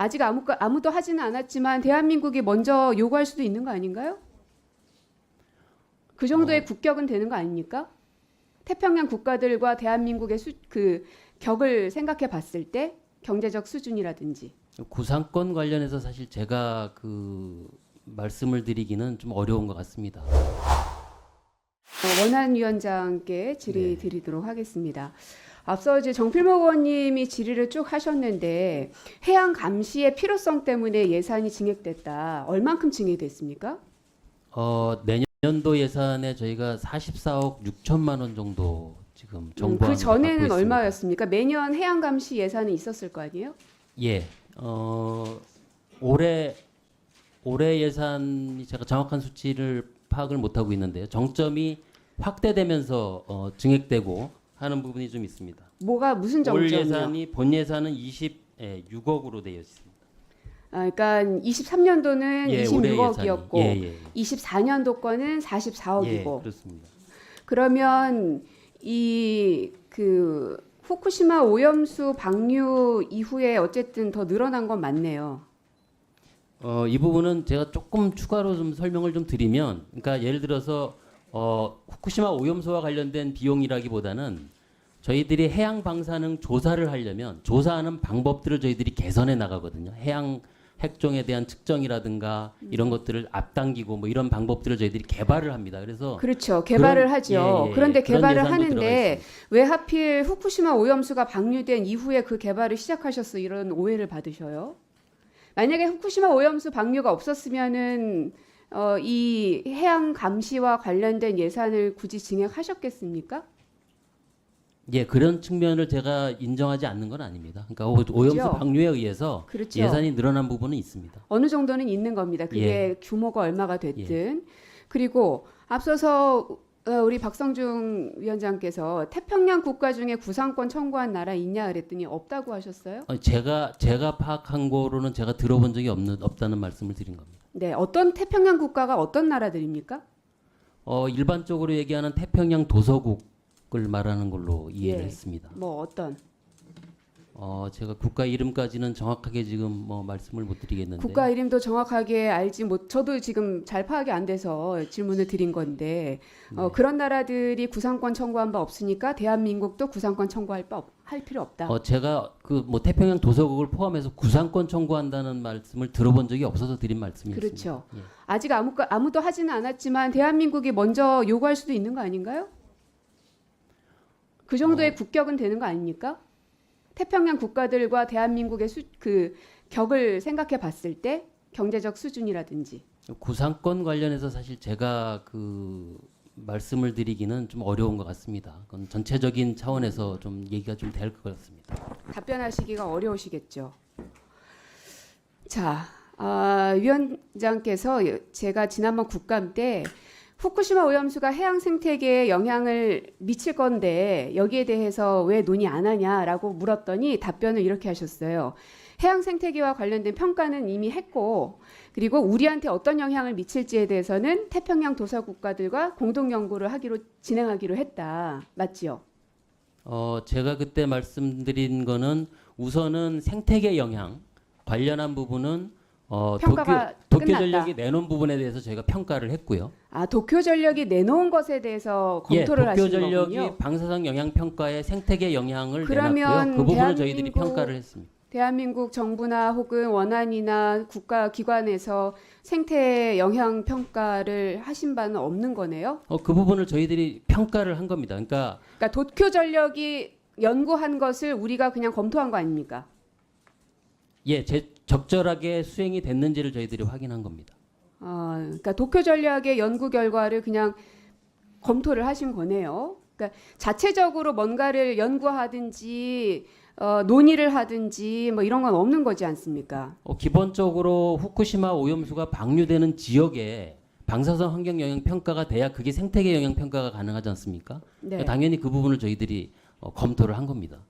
아직 아무, 아무도 하지는 않았지만 대한민국이 먼저 요구할 수도 있는 거 아닌가요? 그 정도의 국격은 되는 거 아닙니까? 태평양 국가들과 대한민국의 수, 그 격을 생각해 봤을 때 경제적 수준이라든지 구상권 관련해서 사실 제가 그 말씀을 드리기는 좀 어려운 것 같습니다. 어, 원한 위원장께 질의 네. 드리도록 하겠습니다. 앞서 이제 정필목 의원님이 질의를 쭉 하셨는데 해양 감시의 필요성 때문에 예산이 증액됐다. 얼만큼 증액됐습니까? 어, 내년도 예산에 저희가 44억 6천만 원 정도 지금 음, 정부 그 전에는 얼마였습니까? 매년 해양 감시 예산은 있었을 거 아니에요? 예. 어, 올해 올해 예산이 제가 정확한 수치를 파악을 못 하고 있는데요. 정점이 확대되면서 어, 증액되고 하는 부분이 좀 있습니다. 뭐가 무슨 올 정점이요? 예산이 본 예산은 26억으로 되어 있습니다. 아, 그러니까 23년도는 예, 올해 26억이었고 예산이. 예, 예. 24년도 거는 44억이고 예, 그렇습니다. 그러면 이 그 후쿠시마 오염수 방류 이후에 어쨌든 더 늘어난 건 맞네요. 어, 이 부분은 제가 조금 추가로 좀 설명을 좀 드리면, 그러니까 예를 들어서 어, 후쿠시마 오염수와 관련된 비용이라기보다는 저희들이 해양 방사능 조사를 하려면 조사하는 방법들을 저희들이 개선해 나가거든요. 해양 핵종에 대한 측정이라든가 이런 것들을 앞당기고 뭐 이런 방법들을 저희들이 개발을 합니다. 그래서 그렇죠. 개발을 그런- 하죠. 예, 예, 예. 그런데 그런 개발을 하는데. 왜 하필 후쿠시마 오염수가 방류된 이후에 그 개발을 시작하셨어 이런 오해를 받으셔요. 만약에 후쿠시마 오염수 방류가 없었으면은 어, 이 해양 감시와 관련된 예산을 굳이 증액하셨겠습니까? 예, 그런 측면을 제가 인정하지 않는 건 아닙니다. 그러니까 오- 오염수 그죠? 방류에 의해서 그렇죠. 예산이 늘어난 부분은 있습니다. 어느 정도는 있는 겁니다. 그게 예. 규모가 얼마가 됐든. 그리고 앞서서 어, 우리 박성중 위원장께서 태평양 국가 중에 구상권 청구한 나라 있냐 그랬더니 없다고 하셨어요. 어, 제가 제가 파악한 거로는 제가 들어본 적이 없는 없다는 말씀을 드린 겁니다. 네, 어떤 태평양 국가가 어떤 나라들입니까? 어, 일반적으로 얘기하는 태평양 도서국을 말하는 걸로 이해를 예. 했습니다. 뭐 어떤 어, 제가 국가 이름까지는 정확하게 지금 뭐 말씀을 못 드리겠는데 국가 이름도 정확하게 알지 못. 저도 지금 잘 파악이 안 돼서 질문을 드린 건데 어, 네. 그런 나라들이 구상권 청구한 바 없으니까 대한민국도 구상권 청구할 바 없, 할 필요 없다. 어, 제가 그 뭐 태평양 도서국을 포함해서 구상권 청구한다는 말씀을 들어본 적이 없어서 드린 말씀이었습니다. 그렇죠. 예. 아직 아무 아무도 하지는 않았지만 대한민국이 먼저 요구할 수도 있는 거 아닌가요? 그 정도의 국격은 되는 거 아닙니까? 태평양 국가들과 대한민국의 수, 그 격을 생각해 봤을 때 경제적 수준이라든지 구상권 관련해서 사실 제가 그 말씀을 드리기는 좀 어려운 것 같습니다. 그건 전체적인 차원에서 좀 얘기가 좀 될 것 같습니다. 답변하시기가 어려우시겠죠. 자, 아, 위원장께서 제가 지난번 국감 때 후쿠시마 오염수가 해양 생태계에 영향을 미칠 건데 여기에 대해서 왜 논의 안 하냐라고 물었더니 답변을 이렇게 하셨어요. 해양 생태계와 관련된 평가는 이미 했고 그리고 우리한테 어떤 영향을 미칠지에 대해서는 태평양 도서 국가들과 공동 연구를 하기로 진행하기로 했다. 맞지요? 어, 제가 그때 말씀드린 거는 우선은 생태계 영향 관련한 부분은 어, 평가가 도쿄. 전력이 내놓은 부분에 대해서 저희가 평가를 했고요. 아 도쿄 전력이 내놓은 것에 대해서 검토를 예, 도쿄 하신 전력이 거군요. 방사성 영향 평가에 생태계 영향을 그러면 내놨고요. 그 부분을 저희들이 평가를 했습니다. 대한민국 정부나 혹은 원안이나 국가 기관에서 생태 영향 평가를 하신 바는 없는 거네요. 어, 그 부분을 저희들이 평가를 한 겁니다. 그러니까 그러니까 도쿄 전력이 연구한 것을 우리가 그냥 검토한 거 아닙니까? 예, 제, 적절하게 수행이 됐는지를 저희들이 확인한 겁니다. 아, 그러니까 도쿄 전략의 연구 결과를 그냥 검토를 하신 거네요. 그러니까 자체적으로 뭔가를 연구하든지 어, 논의를 하든지 뭐 이런 건 없는 거지 않습니까? 어, 기본적으로 후쿠시마 오염수가 방류되는 지역에 방사성 환경 영향 평가가 돼야 그게 생태계 영향 평가가 가능하지 않습니까? 네. 당연히 그 부분을 저희들이 어, 검토를 한 겁니다.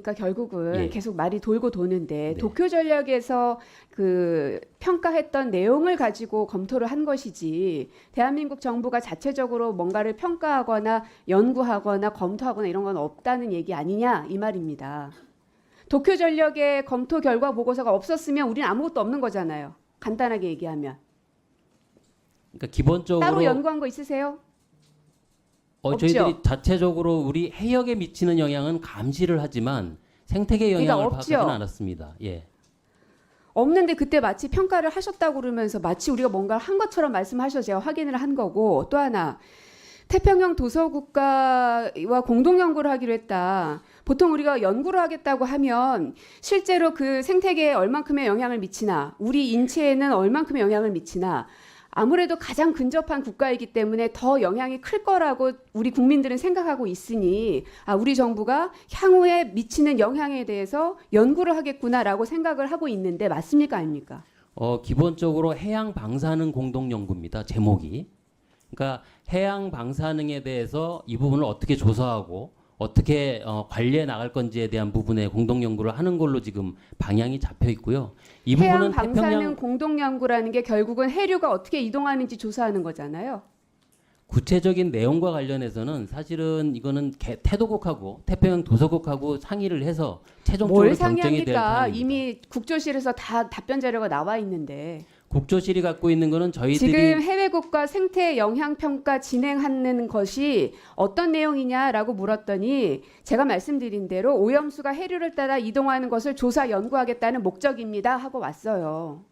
그러니까 결국은 예. 계속 말이 돌고 도는데 네. 도쿄 전략에서 그 평가했던 내용을 가지고 검토를 한 것이지 대한민국 정부가 자체적으로 뭔가를 평가하거나 연구하거나 검토하거나 이런 건 없다는 얘기 아니냐 이 말입니다. 도쿄 전력의 검토 결과 보고서가 없었으면 우리는 아무것도 없는 거잖아요. 간단하게 얘기하면 그러니까 기본적으로 따로 연구한 거 있으세요? 어, 없죠? 저희들이 자체적으로 우리 해역에 미치는 영향은 감시를 하지만 생태계 그러니까 영향을 없죠? 파악하지는 않았습니다. 예. 없는데 그때 마치 평가를 하셨다고 그러면서 마치 우리가 뭔가를 한 것처럼 말씀하셔서 제가 확인을 한 거고 또 하나 태평양 도서국가와 공동 연구를 하기로 했다. 보통 우리가 연구를 하겠다고 하면 실제로 그 생태계에 얼만큼의 영향을 미치나 우리 인체에는 얼만큼의 영향을 미치나 아무래도 가장 근접한 국가이기 때문에 더 영향이 클 거라고 우리 국민들은 생각하고 있으니 아 우리 정부가 향후에 미치는 영향에 대해서 연구를 하겠구나라고 생각을 하고 있는데 맞습니까 아닙니까? 어, 기본적으로 해양 방사능 공동 연구입니다. 제목이. 그러니까 해양 방사능에 대해서 이 부분을 어떻게 조사하고 어떻게 어, 관리해 나갈 건지에 대한 부분에 공동 연구를 하는 걸로 지금 방향이 잡혀 있고요. 이 해양 부분은 방사능 태평양 공동 연구라는 게 결국은 해류가 어떻게 이동하는지 조사하는 거잖아요. 구체적인 내용과 관련해서는 사실은 이거는 개- 태도국하고 태평양 도서국하고 상의를 해서 최종적으로 뭘 결정이 될 상의합니까? 사안입니다. 이미 국조실에서 다 답변 자료가 나와 있는데 국조실이 갖고 있는 거는 저희들이 지금 해외국가 생태 영향 평가 진행하는 것이 어떤 내용이냐라고 물었더니 제가 말씀드린 대로 오염수가 해류를 따라 이동하는 것을 조사 연구하겠다는 목적입니다 하고 왔어요.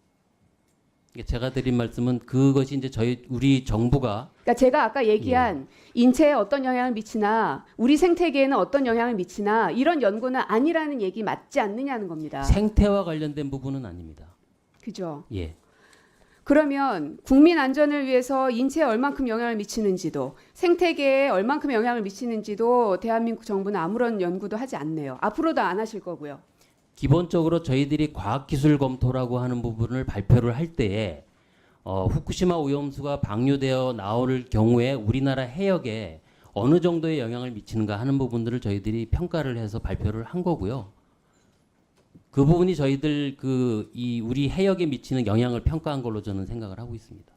제가 드린 말씀은 그것이 이제 저희 우리 정부가 그러니까 제가 아까 얘기한 예. 인체에 어떤 영향을 미치나 우리 생태계에는 어떤 영향을 미치나 이런 연구는 아니라는 얘기 맞지 않느냐는 겁니다. 생태와 관련된 부분은 아닙니다. 그죠? 예. 그러면 국민 안전을 위해서 인체에 얼만큼 영향을 미치는지도 생태계에 얼만큼 영향을 미치는지도 대한민국 정부는 아무런 연구도 하지 않네요. 앞으로도 안 하실 거고요. 기본적으로 저희들이 과학기술 검토라고 하는 부분을 발표를 할 때에 어, 후쿠시마 오염수가 방류되어 나올 경우에 우리나라 해역에 어느 정도의 영향을 미치는가 하는 부분들을 저희들이 평가를 해서 발표를 한 거고요. 그 부분이 저희들 그 이 우리 해역에 미치는 영향을 평가한 걸로 저는 생각을 하고 있습니다.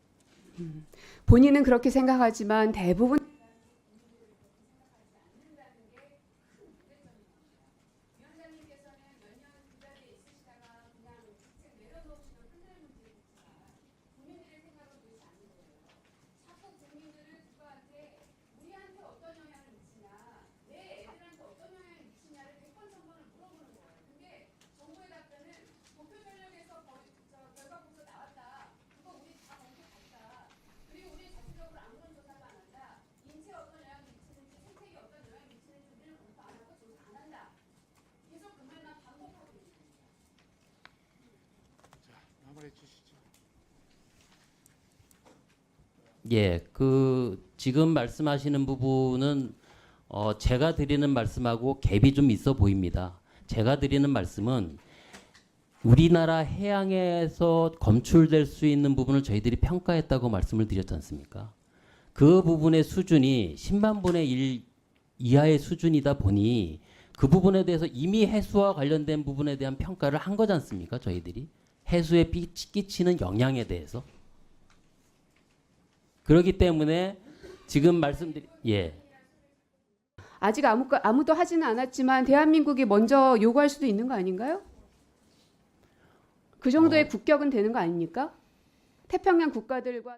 본인은 그렇게 생각하지만 대부분 마무리 해 주시죠. 예, 그 지금 말씀하시는 부분은 어, 제가 드리는 말씀하고 갭이 좀 있어 보입니다. 제가 드리는 말씀은 우리나라 해양에서 검출될 수 있는 부분을 저희들이 평가했다고 말씀을 드렸지 않습니까? 그 부분의 수준이 10만 분의 1 이하의 수준이다 보니 그 부분에 대해서 이미 해수와 관련된 부분에 대한 평가를 한 거지 않습니까? 저희들이 해수에 삐- 끼치는 영향에 대해서 그렇기 때문에 지금 말씀드린 예 아직 아무, 아무도 하지는 않았지만 대한민국이 먼저 요구할 수도 있는 거 아닌가요? 그 정도의 국격은 되는 거 아닙니까? 태평양 국가들과